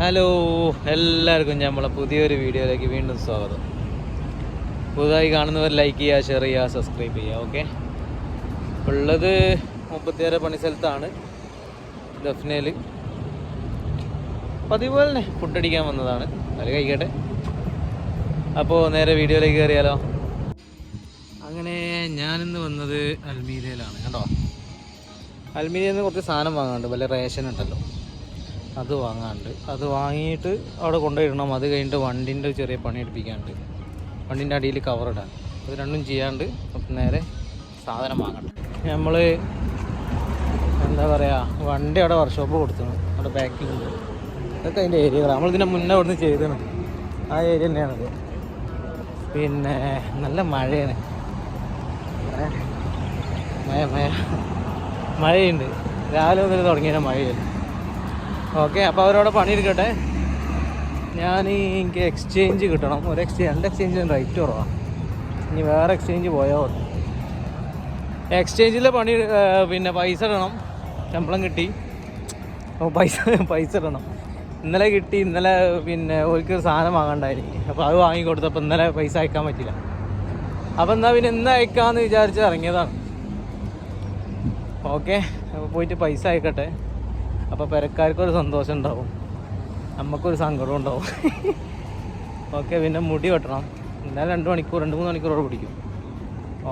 Hello എല്ലാവർക്കും നമ്മളെ പുതിയൊരു വീഡിയോയിലേക്ക് വീണ്ടും സ്വാഗതം. പുതുതായി കാണുന്നവർ ലൈക്ക് ചെയ്യുക ഷെയർ ചെയ്യുക സബ്സ്ക്രൈബ് ചെയ്യുക ഓക്കെ ഉള്ളത് മുപ്പത്തിയാറ് പണി സ്ഥലത്താണ്. ദഫ്നയിൽ പതിവ് തന്നെ ഫുഡ് അടിക്കാൻ വന്നതാണ്. അത് കഴിക്കട്ടെ. അപ്പോൾ നേരെ വീഡിയോയിലേക്ക് കയറിയാലോ? അങ്ങനെ ഞാനിന്ന് വന്നത് അൽമീരയിലാണ് കേട്ടോ അൽമീരയിൽ നിന്ന് കുറച്ച് സാധനം വാങ്ങാനുണ്ട്. വല്ല റേഷൻ ഉണ്ടല്ലോ. അത് വാങ്ങാണ്ട്. അത് വാങ്ങിയിട്ട് അവിടെ കൊണ്ടുപോയിടണം. അത് കഴിഞ്ഞിട്ട് വണ്ടിന്റെ ചെറിയ പണി എടുപ്പിക്കാണ്ട്. വണ്ടിന്റെ അടിയിൽ കവർ ഇടാൻ. അത് രണ്ടും ചെയ്യാണ്ട് നേരെ സാധനം വാങ്ങണം. നമ്മൾ എന്താ പറയുക വണ്ടി അവിടെ വർക്ക്ഷോപ്പ് കൊടുത്തു അവിടെ പാക്കിംഗ് ഇതൊക്കെ അതിന്റെ ഏരിയകളാണ് നമ്മളിതിന്റെ മുന്നേ അവിടുന്ന് ചെയ്തതാണ്. ആ ഏരിയ തന്നെയാണത് പിന്നെ നല്ല മഴയാണ്. മഴ മഴ മഴയുണ്ട്. രാവിലെ മുതൽ തുടങ്ങിയ മഴയാണ് ഓക്കെ അപ്പോൾ അവരവിടെ പണിയെടുക്കട്ടെ. ഞാൻ ഈ എനിക്ക് എക്സ്ചേഞ്ച് കിട്ടണം. ഒരു എക്സ്ചേഞ്ച് രണ്ട് എക്സ്ചേഞ്ചിന് റേറ്റ് കുറവാണ് ഇനി വേറെ എക്സ്ചേഞ്ച് പോയാൽ മതി. എക്സ്ചേഞ്ചിൽ പണി പിന്നെ പൈസ ഇടണം. ശമ്പളം കിട്ടി. പൈസ പൈസ ഇടണം. ഇന്നലെ കിട്ടി ഇന്നലെ പിന്നെ ഒരിക്കൽ ഒരു സാധനം വാങ്ങണ്ടായിരുന്നു. അപ്പോൾ അത് വാങ്ങി കൊടുത്തപ്പോൾ ഇന്നലെ പൈസ അയക്കാൻ പറ്റില്ല. അപ്പോൾ എന്നാൽ പിന്നെ ഇന്ന് അയക്കാമെന്ന് വിചാരിച്ച് ഇറങ്ങിയതാണ്. ഓക്കെ അപ്പോൾ പോയിട്ട് പൈസ അയക്കട്ടെ. അപ്പോൾ പെരക്കാർക്കൊരു സന്തോഷം ഉണ്ടാവും. നമുക്കൊരു സങ്കടം ഉണ്ടാവും. ഓക്കെ പിന്നെ മുടി വെട്ടണം. എന്നാലും രണ്ട് മണിക്കൂർ രണ്ട് മൂന്ന് മണിക്കൂറോട് പിടിക്കും.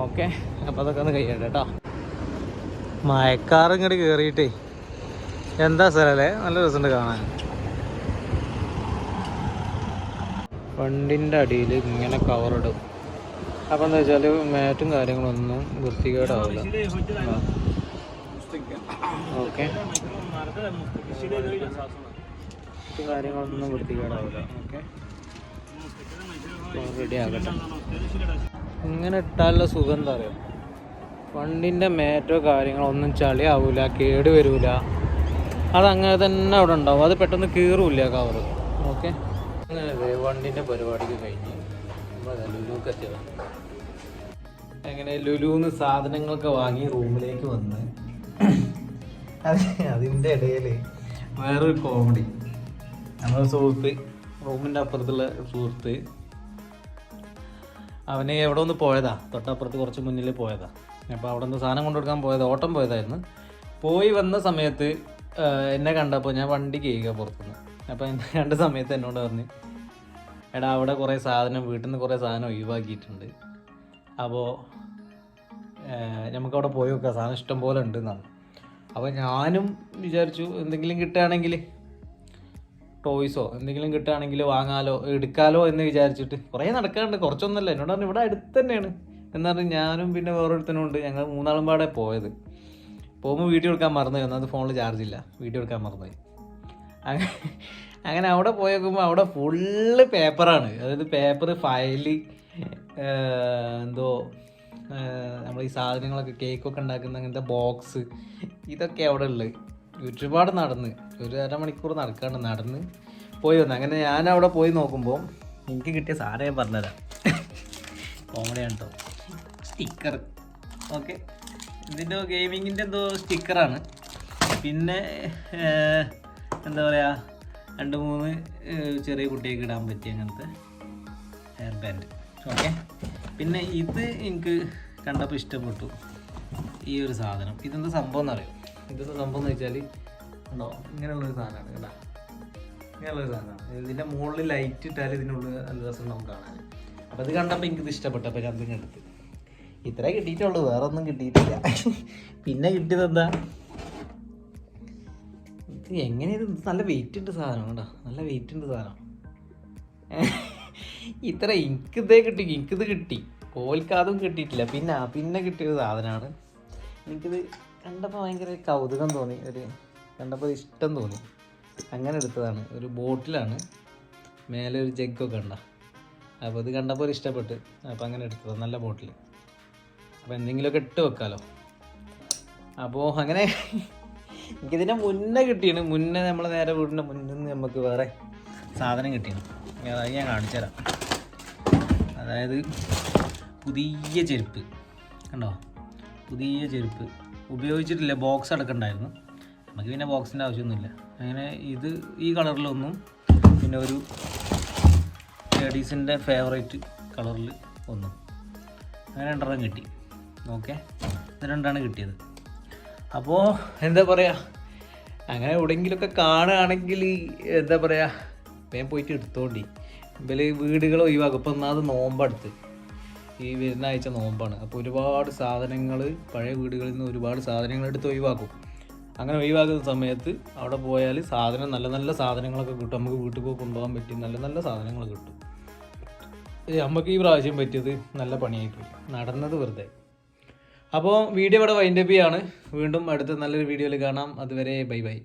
ഓക്കെ അപ്പോൾ അതൊക്കെ ഒന്ന് കഴിയണ്ട കേട്ടോ. മയക്കാർ ഇങ്ങോട്ട് കയറിയിട്ടേ എന്താ സ്ഥലല്ലേ നല്ല രസമുണ്ട് കാണാൻ. വണ്ടിന്റെ അടിയിൽ ഇങ്ങനെ കവറിടും അപ്പോൾ എന്താ വെച്ചാൽ മാറ്റും കാര്യങ്ങളൊന്നും വൃത്തികേടാവില്ല. ഓക്കെ. കാര്യങ്ങളൊന്നും വൃത്തികേടാവില്ല. ഓക്കെ. റെഡി ആകട്ടെ. ഇങ്ങനെ ഇട്ടാലുള്ള സുഖം എന്താ പറയുക വണ്ടിന്റെ മേറ്റോ കാര്യങ്ങളോ ഒന്നും ചളി ആവില്ല കേട് വരില്ല അതങ്ങനെ തന്നെ അവിടെ ഉണ്ടാവും. അത് പെട്ടെന്ന് കീറൂല കവർ ഓക്കെ. അങ്ങനെ വണ്ടിന്റെ പരിപാടിക്ക് കഴിഞ്ഞ് നമ്മൾ ലുലുക്ക് എത്തിയതാണ് അങ്ങനെ ലുലുന്ന് സാധനങ്ങളൊക്കെ വാങ്ങി റൂമിലേക്ക് വന്ന് അതിന്റെ ഇടയിൽ വേറൊരു കോമഡി നമ്മുടെ സുഹൃത്ത് റൂമിന്റെ അപ്പുറത്തുള്ള സുഹൃത്ത് അവന് എവിടെ ഒന്ന് പോയതാ? തൊട്ടപ്പുറത്ത് കുറച്ച് മുന്നിൽ പോയതാ. അപ്പോൾ അവിടെ നിന്ന് സാധനം കൊണ്ടുകൊടുക്കാൻ പോയത് ഓട്ടം പോയതായിരുന്നു. പോയി വന്ന സമയത്ത് എന്നെ കണ്ടപ്പോൾ ഞാൻ വണ്ടി കേൾക്കുക പുറത്തുനിന്ന്. അപ്പോൾ എന്നെ കണ്ട സമയത്ത് എന്നോട് പറഞ്ഞ് എടാ അവിടെ കുറേ സാധനം വീട്ടിൽ നിന്ന് കുറേ സാധനം ഒഴിവാക്കിയിട്ടുണ്ട്. അപ്പോൾ നമുക്കവിടെ പോയി നോക്കാം സാധനം ഇഷ്ടം പോലെ ഉണ്ട് എന്നാണ് അപ്പോൾ ഞാനും വിചാരിച്ചു എന്തെങ്കിലും കിട്ടുകയാണെങ്കിൽ ടോയ്സോ എന്തെങ്കിലും കിട്ടുകയാണെങ്കിൽ വാങ്ങാലോ എടുക്കാലോ എന്ന് വിചാരിച്ചിട്ട് കുറേ നടക്കാറുണ്ട്. കുറച്ചൊന്നുമല്ല. എന്നോട് പറഞ്ഞു ഇവിടെ അടുത്ത് തന്നെയാണ്. എന്ന് ഞാനും പിന്നെ വേറൊരുത്തനും ഉണ്ട്. ഞങ്ങൾ മൂന്നാളും പാടെ പോയത്. പോകുമ്പോൾ വീഡിയോ എടുക്കാൻ മറന്നു ഒന്നത് ഫോണിൽ ചാർജ് ഇല്ല. വീഡിയോ എടുക്കാൻ മറന്നുപോയി. അങ്ങനെ അവിടെ പോയി നോക്കുമ്പോൾ അവിടെ ഫുള്ള് പേപ്പറാണ് അതായത് പേപ്പർ ഫയൽ എന്തോ നമ്മൾ ഈ സാധനങ്ങളൊക്കെ കേക്കൊക്കെ ഉണ്ടാക്കുന്ന അങ്ങനത്തെ ബോക്സ് ഇതൊക്കെ അവിടെ ഉള്ളത് ഒരുപാട് നടന്ന്. ഒരു അരമണിക്കൂർ നടക്കാണ്ട് നടന്ന് പോയി വന്നു. അങ്ങനെ ഞാൻ അവിടെ പോയി നോക്കുമ്പോൾ എനിക്ക് കിട്ടിയ സാധനം ഞാൻ പറഞ്ഞുതരാം. കോമഡിയാണ് കേട്ടോ സ്റ്റിക്കർ ഓക്കെ ഇതിന്റെ ഗെയിമിങ്ങിന്റെ എന്തോ സ്റ്റിക്കറാണ് പിന്നെ എന്താ പറയുക രണ്ട് മൂന്ന് ചെറിയ കുട്ടികൾക്ക് ഇടാൻ പറ്റിയ അങ്ങനത്തെ ഹെയർ ബാൻഡ് ഓക്കെ പിന്നെ ഇത് എനിക്ക് കണ്ടപ്പോൾ ഇഷ്ടപ്പെട്ടു. ഈ ഒരു സാധനം. ഇതെന്താ സംഭവം എന്നറിയോ? ഇതെന്താ സംഭവം എന്ന് വെച്ചാൽ ഉണ്ടോ ഇങ്ങനെയുള്ളൊരു സാധനമാണ് കേട്ടോ ഇങ്ങനെയുള്ളൊരു സാധനമാണ്. ഇതിന്റെ മുകളിൽ ലൈറ്റ് ഇട്ടാൽ ഇതിനുള്ള നല്ല രസം നമുക്ക് കാണാൻ. അപ്പോൾ ഇത് കണ്ടപ്പോൾ എനിക്കിത് ഇഷ്ടപ്പെട്ടപ്പോൾ ഞാൻ ഇതിങ്ങനെ എടുത്ത്. ഇത്രേ കിട്ടിയിട്ടുള്ളൂ. വേറെ ഒന്നും കിട്ടിയിട്ടില്ല. പിന്നെ കിട്ടിയത് എന്താ? ഇത് എങ്ങനെ ഇത്? നല്ല വെയിറ്റ് ഉണ്ട് സാധനം കേട്ടോ നല്ല വെയിറ്റ് ഉണ്ട് സാധനം. ഇത്ര എനിക്കിതേ കിട്ടി എനിക്കിത് കിട്ടി. ഓൽക്ക് കിട്ടിയിട്ടില്ല. പിന്നെ പിന്നെ കിട്ടിയ സാധനമാണ് എനിക്കിത് കണ്ടപ്പോൾ ഭയങ്കര കൗതുകം തോന്നി. ഒരു കണ്ടപ്പോൾ ഇഷ്ടം തോന്നി. അങ്ങനെ എടുത്തതാണ്. ഒരു ബോട്ടിലാണ്. മേലെ ഒരു ജഗ്ഗൊക്കെ ഉണ്ട അപ്പോൾ ഇത് കണ്ടപ്പോൾ ഇഷ്ടപ്പെട്ട്. അപ്പോൾ അങ്ങനെ എടുത്തതാണ് നല്ല ബോട്ടിൽ അപ്പോൾ എന്തെങ്കിലുമൊക്കെ ഇട്ട് വെക്കാമല്ലോ അപ്പോൾ അങ്ങനെ എനിക്കിതിന്റെ മുന്നേ കിട്ടിയാണ് മുന്നേ നമ്മൾ നേരെ വീടിന്റെ മുന്നിൽ നിന്ന് നമുക്ക് വേറെ സാധനം കിട്ടിയാണ് അത് ഞാൻ കാണിച്ചു തരാം അതായത് പുതിയ ചെരുപ്പ്. കണ്ടോ? പുതിയ ചെരുപ്പ്. ഉപയോഗിച്ചിട്ടില്ല ബോക്സ് അടക്കണ്ടായിരുന്നു. നമുക്ക് പിന്നെ ബോക്സിന്റെ ആവശ്യമൊന്നുമില്ല. അങ്ങനെ ഇത് ഈ കളറിലൊന്നും പിന്നെ ഒരു ലേഡീസിന്റെ ഫേവറേറ്റ് കളറിൽ ഒന്നും. അങ്ങനെ രണ്ടെണ്ണം കിട്ടി. ഓക്കെ? ഇത് രണ്ടാണ് കിട്ടിയത്. അപ്പോൾ എന്താ പറയുക അങ്ങനെ എവിടെയെങ്കിലുമൊക്കെ കാണുകയാണെങ്കിൽ എന്താ പറയുക വേഗം പോയിട്ട് എടുത്തോണ്ടി. ഇവൽ വീടുകൾ ഒഴിവാക്കും. ഇപ്പം ഒന്നാമത് നോമ്പടുത്ത്. ഈ വരുന്ന ആഴ്ച നോമ്പാണ്. അപ്പോൾ ഒരുപാട് സാധനങ്ങൾ പഴയ വീടുകളിൽ നിന്ന് ഒരുപാട് സാധനങ്ങൾ എടുത്ത് ഒഴിവാക്കും. അങ്ങനെ ഒഴിവാക്കുന്ന സമയത്ത് അവിടെ പോയാൽ സാധനം നല്ല നല്ല സാധനങ്ങളൊക്കെ കിട്ടും. നമുക്ക് വീട്ടിൽ പോയി കൊണ്ടുപോകാൻ പറ്റും നല്ല നല്ല സാധനങ്ങൾ കിട്ടും. നമുക്ക് ഈ പ്രാവശ്യം പറ്റിയത് നല്ല പണിയായിപ്പോയി. നടന്നത് വെറുതെ. അപ്പോൾ വീഡിയോ ഇവിടെ വൈൻഡപ്പ് ചെയ്യാണ് വീണ്ടും അടുത്ത നല്ലൊരു വീഡിയോയിൽ കാണാം. അതുവരെ ബൈ ബൈ.